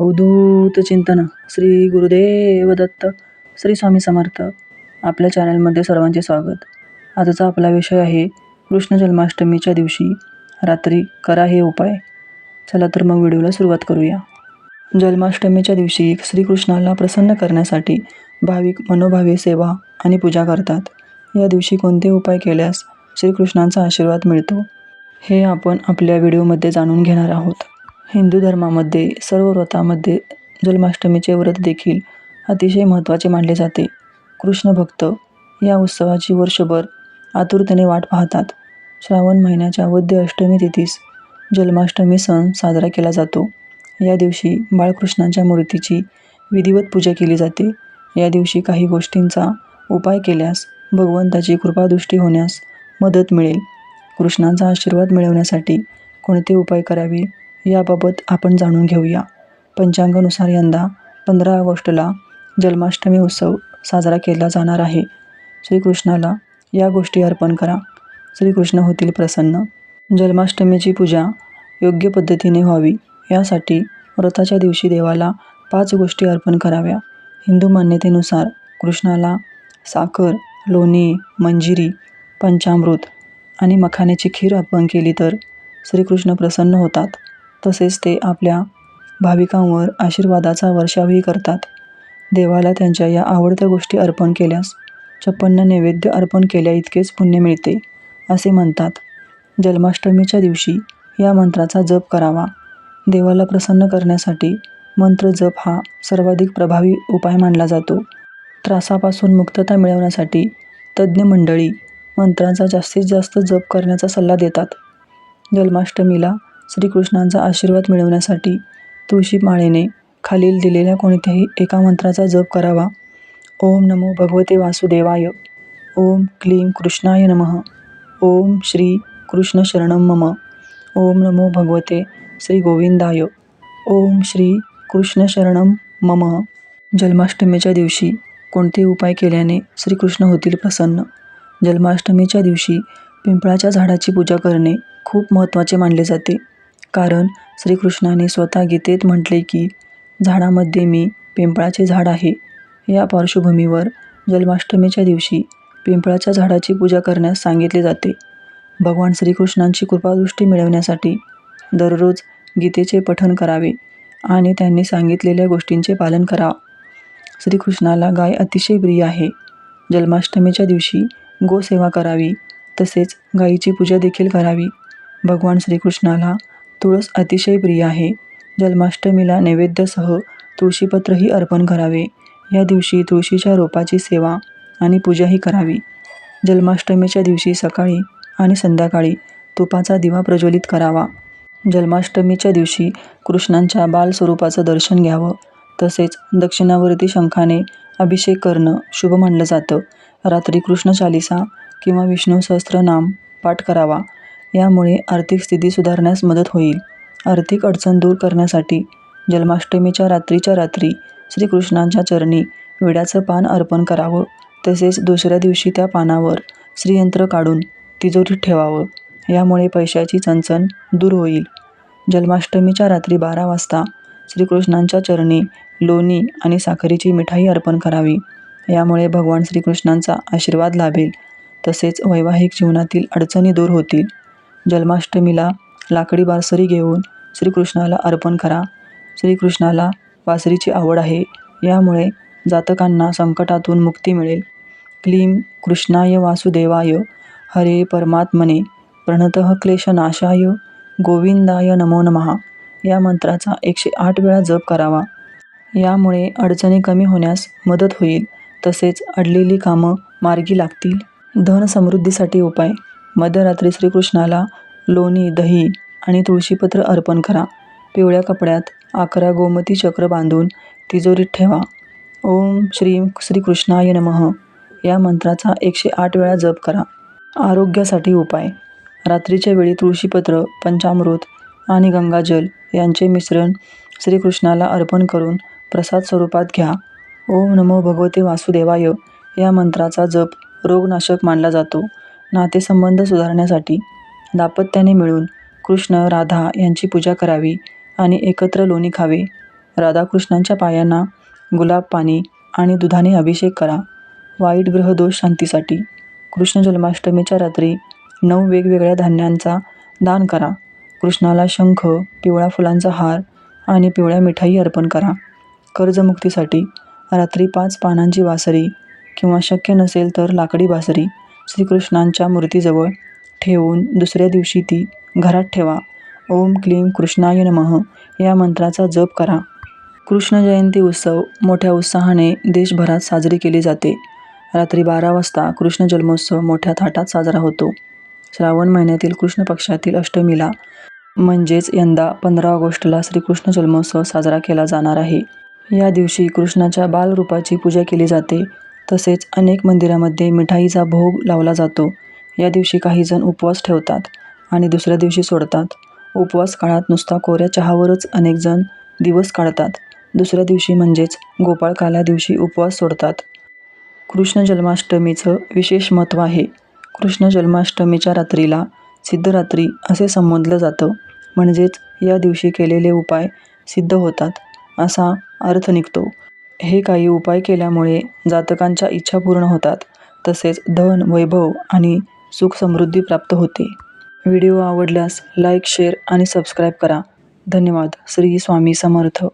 अवधूत चिंतन. श्री गुरुदेव दत्त श्री स्वामी समर्थ. आपल्या चॅनलमध्ये सर्वांचे स्वागत. आजचा आपला विषय आहे कृष्ण जन्माष्टमीच्या दिवशी रात्री करा हे उपाय. चला तर मग व्हिडिओला सुरुवात करूया. जन्माष्टमीच्या दिवशी श्रीकृष्णाला प्रसन्न करण्यासाठी भाविक मनोभावे सेवा आणि पूजा करतात. या दिवशी कोणते उपाय केल्यास श्रीकृष्णांचा आशीर्वाद मिळतो हे आपण आपल्या व्हिडिओमध्ये जाणून घेणार आहोत. हिंदू धर्मामध्ये सर्व व्रतामध्ये जन्माष्टमीचे व्रत देखील अतिशय महत्त्वाचे मानले जाते. कृष्ण भक्त या उत्सवाची वर्षभर आतुरतेने वाट पाहतात. श्रावण महिन्याच्या वद्य अष्टमी तिथीस जन्माष्टमी सण साजरा केला जातो. या दिवशी बाळकृष्णांच्या मूर्तीची विधिवत पूजा केली जाते. या दिवशी काही गोष्टींचा उपाय केल्यास भगवंताची कृपादृष्टी होण्यास मदत मिळेल. कृष्णांचा आशीर्वाद मिळवण्यासाठी कोणते उपाय करावे? याबाबत आपण जाणून घेऊया. पंचांगानुसार यंदा पंधरा ऑगस्टला जन्माष्टमी उत्सव साजरा केला जाणार आहे. श्रीकृष्णाला या गोष्टी अर्पण करा. श्रीकृष्ण होतील प्रसन्न. जन्माष्टमीची पूजा योग्य पद्धतीने व्हावी. यासाठी व्रताच्या दिवशी देवाला पाच गोष्टी अर्पण कराव्या. हिंदू मान्यतेनुसार कृष्णाला साखर लोणी मंजिरी पंचामृत आणि मखाण्याची खीर अर्पण केली तर श्रीकृष्ण प्रसन्न होतात. तसेच ते आपल्या भाविकांवर आशीर्वादाचा वर्षावही करतात. देवाला त्यांच्या या आवडत्या गोष्टी अर्पण केल्यास छप्पन्न नैवेद्य अर्पण केल्या इतकेच पुण्य मिळते असे म्हणतात. जन्माष्टमीच्या दिवशी या मंत्राचा जप करावा. देवाला प्रसन्न करण्यासाठी मंत्र जप हा सर्वाधिक प्रभावी उपाय मानला जातो. त्रासापासून मुक्तता मिळवण्यासाठी तज्ज्ञ मंडळी मंत्रांचा जास्तीत जास्त जप करण्याचा सल्ला देतात. जन्माष्टमीला श्रीकृष्णांचा आशीर्वाद मिळवण्यासाठी तुळशी माळेने खालील दिलेल्या कोणत्याही एका मंत्राचा जप करावा. ओम नमो भगवते वासुदेवाय. ओम क्लीं कृष्णाय नमः. ओम श्री कृष्ण शरणं मम. ओम नमो भगवते श्री गोविंदाय ओम श्री कृष्ण शरणं मम. जन्माष्टमीच्या दिवशी कोणते उपाय केल्याने श्रीकृष्ण होतील प्रसन्न. जन्माष्टमीच्या दिवशी पिंपळाच्या झाडाची पूजा करणे खूप महत्त्वाचे मानले जाते. कारण श्रीकृष्णाने स्वतः गीतेत म्हटले की झाडामध्ये मी पिंपळाचे झाड आहे. या पार्श्वभूमीवर जन्माष्टमीच्या दिवशी पिंपळाच्या झाडाची पूजा करण्यास सांगितले जाते. भगवान श्रीकृष्णांची कृपादृष्टी मिळवण्यासाठी दररोज गीतेचे पठण करावे आणि त्यांनी सांगितलेल्या गोष्टींचे पालन करा. श्रीकृष्णाला गाय अतिशय प्रिय आहे. जन्माष्टमीच्या दिवशी गोसेवा करावी. तसेच गायीची पूजा देखील करावी. भगवान श्रीकृष्णाला तुळस अतिशय प्रिय आहे. जन्माष्टमीला नैवेद्यासह तुळशीपत्रही अर्पण करावे. या दिवशी तुळशीच्या रोपाची सेवा आणि पूजाही करावी. जन्माष्टमीच्या दिवशी सकाळी आणि संध्याकाळी तुपाचा दिवा प्रज्वलित करावा. जन्माष्टमीच्या दिवशी कृष्णांच्या बालस्वरूपाचं दर्शन घ्यावं. तसेच दक्षिणावर्ती शंखाने अभिषेक करणं शुभ मानलं जातं. रात्री कृष्ण चालिसा किंवा विष्णू सहस्त्रनाम पाठ करावा. यामुळे आर्थिक स्थिती सुधारण्यास मदत होईल. आर्थिक अडचण दूर करण्यासाठी जन्माष्टमीच्या रात्रीच्या रात्री श्रीकृष्णांच्या चरणी विड्याचं पान अर्पण करावं. तसेच दुसऱ्या दिवशी त्या पानावर श्रीयंत्र काढून तिजोरीत ठेवावं. यामुळे पैशाची चणचण दूर होईल. जन्माष्टमीच्या रात्री बारा वाजता श्रीकृष्णांच्या चरणी लोणी आणि साखरेची मिठाई अर्पण करावी. यामुळे भगवान श्रीकृष्णांचा आशीर्वाद लाभेल. तसेच वैवाहिक जीवनातील अडचणी दूर होतील. जन्माष्टमीला लाकडी बासरी घेऊन श्रीकृष्णाला अर्पण करा. श्रीकृष्णाला बासरीची आवड आहे. यामुळे जातकांना संकटातून मुक्ती मिळेल. क्लीं कृष्णाय वासुदेवाय. हरे परमात्मने प्रणतः क्लेशनाशाय. गोविंदाय नमो नमः. या मंत्राचा एकशे आठ वेळा जप करावा. यामुळे अडचणी कमी होण्यास मदत होईल. तसेच अडलेली कामं मार्गी लागतील. धन समृद्धीसाठी उपाय. मध्यरात्री श्रीकृष्णाला लोणी दही आणि तुळशीपत्र अर्पण करा. पिवळ्या कपड्यात अकरा गोमती चक्र बांधून तिजोरीत ठेवा. ओम श्री श्रीकृष्णाय नमः. या मंत्राचा एकशे आठ वेळा जप करा. आरोग्यासाठी उपाय. रात्रीच्या वेळी तुळशीपत्र पंचामृत आणि गंगाजल यांचे मिश्रण श्रीकृष्णाला अर्पण करून प्रसाद स्वरूपात घ्या. ओम नमो भगवते वासुदेवाय. या मंत्राचा जप रोगनाशक मानला जातो. नातेसंबंध सुधारण्यासाठी दाम्पत्याने मिळून कृष्ण राधा यांची पूजा करावी आणि एकत्र लोणी खावे. राधाकृष्णांच्या पायांना गुलाब पाणी आणि दुधाने अभिषेक करा. वाईट ग्रहदोष शांतीसाठी कृष्ण जन्माष्टमीच्या रात्री नऊ वेगवेगळ्या धान्यांचा दान करा. कृष्णाला शंख पिवळ्या फुलांचा हार आणि पिवळ्या मिठाई अर्पण करा. कर्जमुक्तीसाठी रात्री पाच पानांची बासरी किंवा शक्य नसेल तर लाकडी बासरी श्रीकृष्णांच्या मूर्तीजवळ ठेवून दुसऱ्या दिवशी ती घरात ठेवा. ओम क्लीम कृष्णाय नमः. या मंत्राचा जप करा. कृष्ण जयंती उत्सव मोठ्या उत्साहाने देशभरात साजरी केली जाते. रात्री बारा वाजता कृष्ण जन्मोत्सव मोठ्या थाटात साजरा होतो. श्रावण महिन्यातील कृष्ण पक्षातील अष्टमीला म्हणजेच यंदा पंधरा ऑगस्टला श्रीकृष्ण जन्मोत्सव साजरा केला जाणार आहे. या दिवशी कृष्णाच्या बालरूपाची पूजा केली जाते. तसेच अनेक मंदिरामध्ये मिठाईचा भोग लावला जातो. या दिवशी काही जण उपवास ठेवतात आणि दुसऱ्या दिवशी सोडतात. उपवास काळात नुसता कोऱ्या चहावरच अनेक जण दिवस काढतात. दुसऱ्या दिवशी म्हणजेच गोपाळकाल्या दिवशी उपवास सोडतात. कृष्ण जन्माष्टमीचं विशेष महत्त्व आहे. कृष्ण जन्माष्टमीच्या रात्रीला सिद्धरात्री असे संबोधलं जातं. म्हणजेच या दिवशी केलेले उपाय सिद्ध होतात. असा अर्थ निघतो. हे काही उपाय केल्यामुळे जातकांच्या इच्छा पूर्ण होतात. तसेच धन वैभव आणि सुख समृद्धी प्राप्त होते. व्हिडिओ आवडल्यास लाईक शेअर आणि सबस्क्राईब करा. धन्यवाद. श्री स्वामी समर्थ.